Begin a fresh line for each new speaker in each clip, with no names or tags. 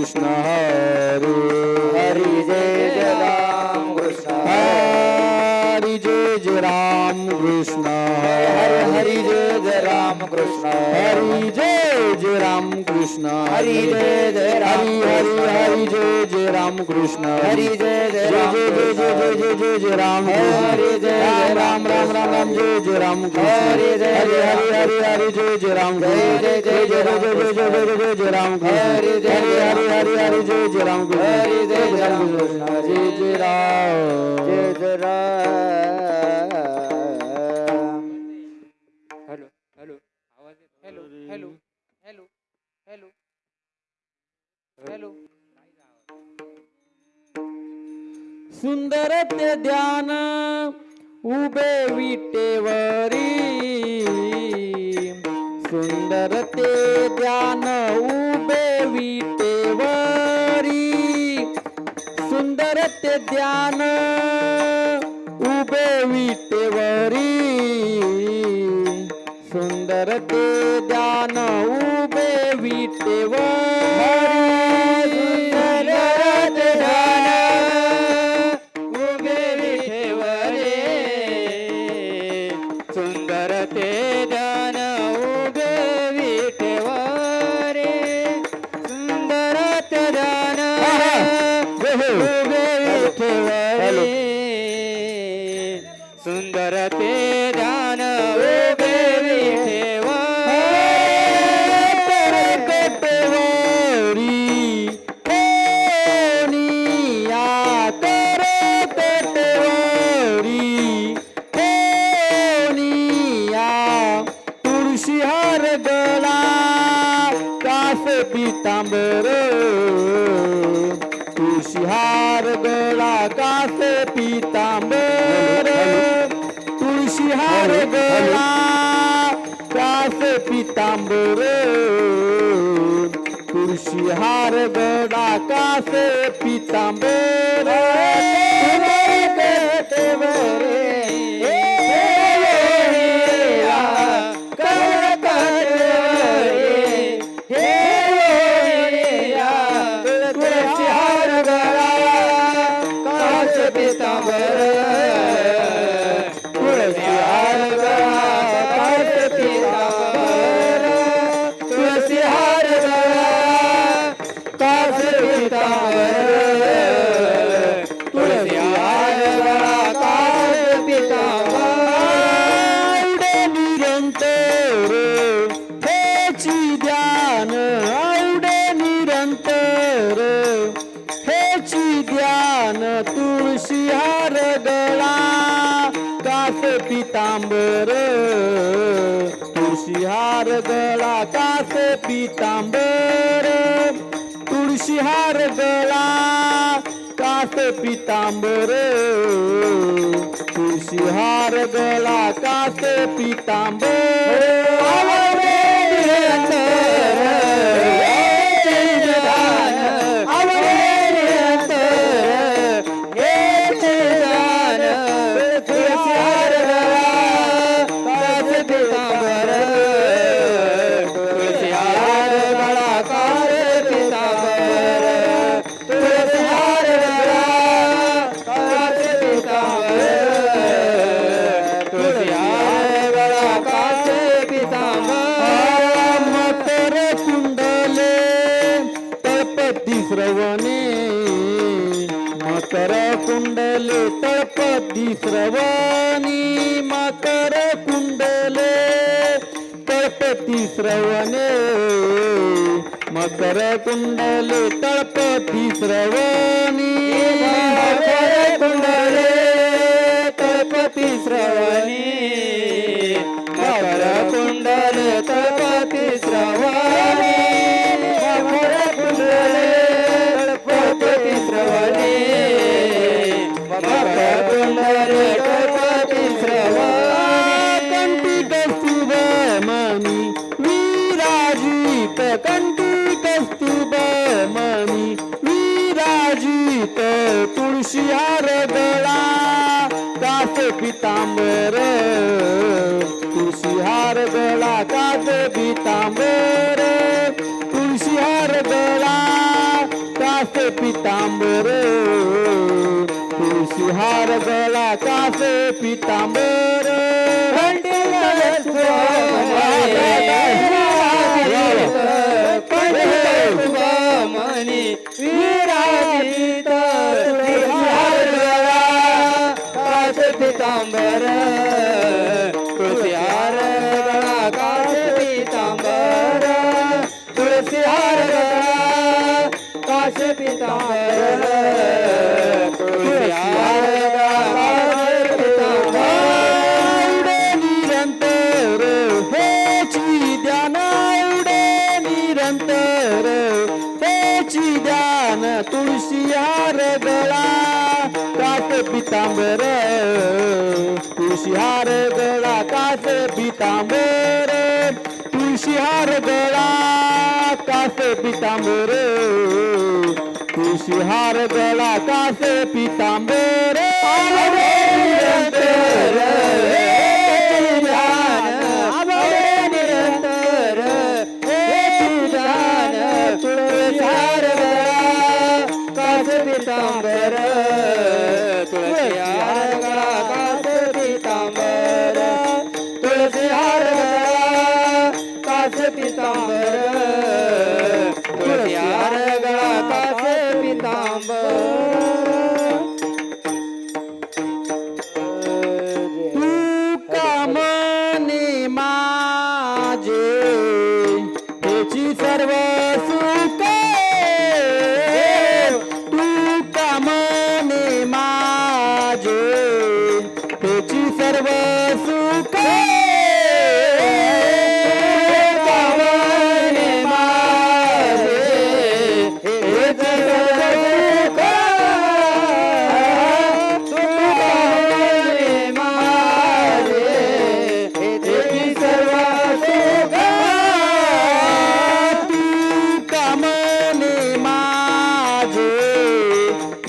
कृष्ण हरे हरी कृष्ण हरी
जय
जय राम हरी हरी हरी जय जय राम कृष्ण हरी
जय जय
जय राम
जय जय
जय जय
जय जय
जय राम
हरी जय जय राम
राम राम राम राम जय जय राम कृष्ण
हरी जय
हरी
जय
हरी हरी हरी जय जय राम
जय जय जय
जय जय जय जय जय जय जय जय राम
हरी जय
हरी
जय
हरी हरी हरी जय जय राम
हरी जय जय राम कृष्ण
जय जय राम
जय जय राम
हॅलो हॅलो आवाज येतो hello hello hello hello. Hello.
सुंदर ते ध्यान उभे विटेवरी. सुंदर ते ध्यान उभे विटेवरी. सुंदर ते ध्यान उभे विटेवरी আছে পিতাম্বর তুলসী হার বেড়া কাছে পিতাম্বর पितांबर तुळशीहार गळा कासे पितांबर तुळशीहार गळा कासे पितांबर
तुळशीहार गळा कासे पितांबर శ్రవణే మకర కుండలే తడపతి శ్రవణి మకర
కుండలే తడపతి శ్రవణే మకర కుండలే తడపతి శ్రవణి మకర కుండలే తడపతి శ్రవణి रंगाचे पितांबर. मणी विराजित काच पितांबर तुळसिहार काच पितांबर
तुळसिहार काच ಪೀತಾಂಬರ ತುಳಸಿಹಾರಗಳ ಕಾಸೆ ಪೀತಾಂಬರ ತುಳಸಿಹಾರಗಳ ಕಾಸೆ ಪೀತಾಂಬರ ತುಳಸಿಹಾರಗಳ
ಕಾಸೆ ಪೀತಾಂಬರ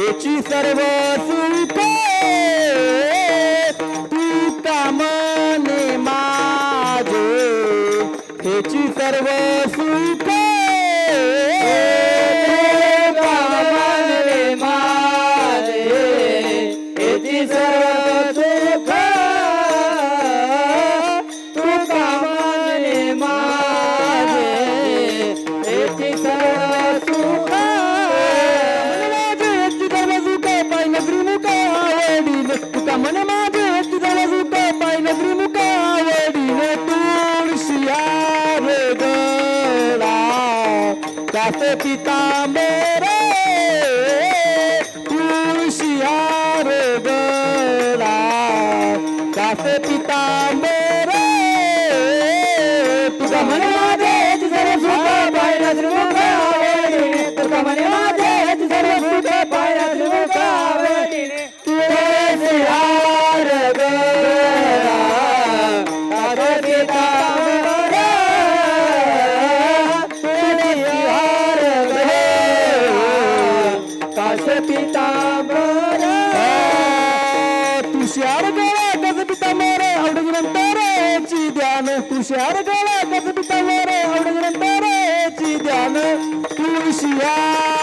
हेची सर्व सुळके কাছে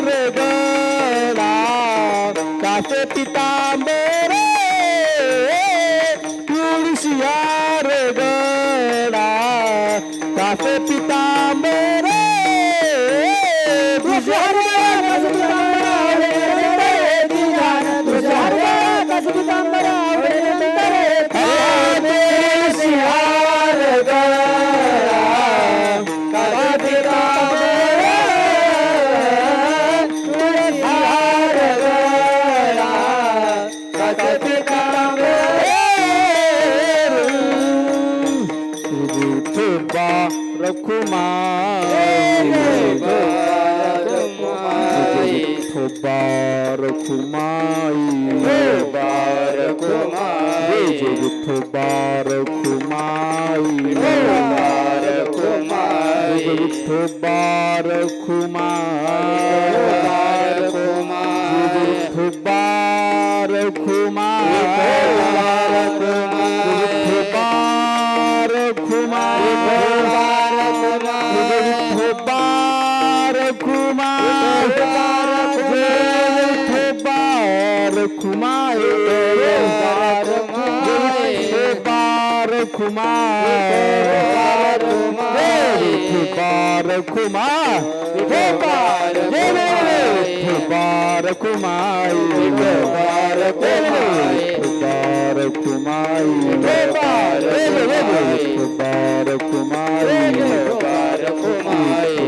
regala, cafetita
amor. रखुमाई जय विठोबा रखुमाई जय विठोबा रखुमाई रखुमाई बार कुमार बार कुमार बार कुमाई कुमार कुमाई कुमार कुमाई